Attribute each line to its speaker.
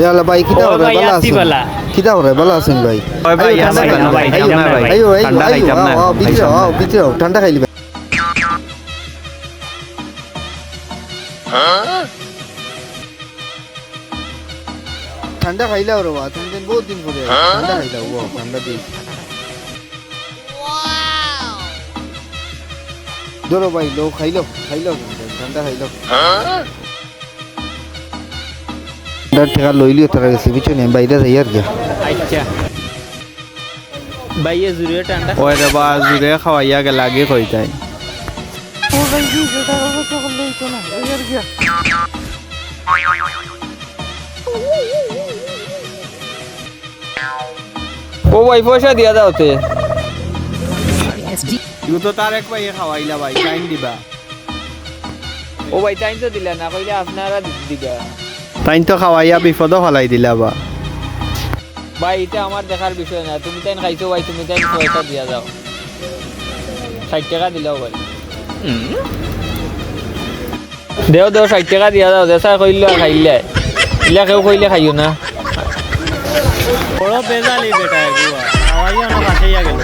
Speaker 1: ইয়ালা ভাই করে
Speaker 2: ভাই,
Speaker 1: ভালো
Speaker 2: আছি বালা।
Speaker 1: কিতা করে ভালো আছেন ভাই
Speaker 3: ভাই,
Speaker 1: ঠান্ডা
Speaker 3: আছি
Speaker 1: খাইলি
Speaker 3: না ভাই। আইও।
Speaker 1: আইও আইও
Speaker 3: না,
Speaker 1: আও, আও, ঠান্ডা খাইলি ভাই। ঠান্ডা খাইলাও রে বা তুমি দিন বহুত দিন পরে ঠান্ডা খাইলাও ও ঠান্ডা দিয়ে ধরো ভাই লো খাইলো খাইলো ঠান্ডা খাইলো ঠান্ডার ঠেকা লইলিও তারা গেছে বুঝছ নি বাইরে যাই আর কি
Speaker 2: আচ্ছা ভাইয়ে জুড়ে ঠান্ডা
Speaker 3: ওই রে বা জুড়ে খাওয়াইয়া গেল আগে কইতাই
Speaker 4: ও ভাই পয়সা দিয়া দাও তে
Speaker 3: তো তার এক ভাই খাওয়াইলা ভাই টাইম দিবা
Speaker 4: ও ভাই টাইম তো দিলা না কইলে আপনারা দিগা
Speaker 3: তাই তো খাওয়াইয়া বিপদও ফলাই দিলা বা।
Speaker 4: ভাই এটা আমার দেখার বিষয় না। তুমি তাই খাইছো ভাই তুমি তাই পয়সা দিয়া দাও। ষাট টাকা দিলাও ভাই দেও দেও ষাট টাকা দিয়া দাও। দেশা কইল খাইলে। ইলা কেউ কইলে খাইও না।
Speaker 2: বড় বেজালি বেটা এগুয়া খাওয়াইয়া না কাছেইয়া গেল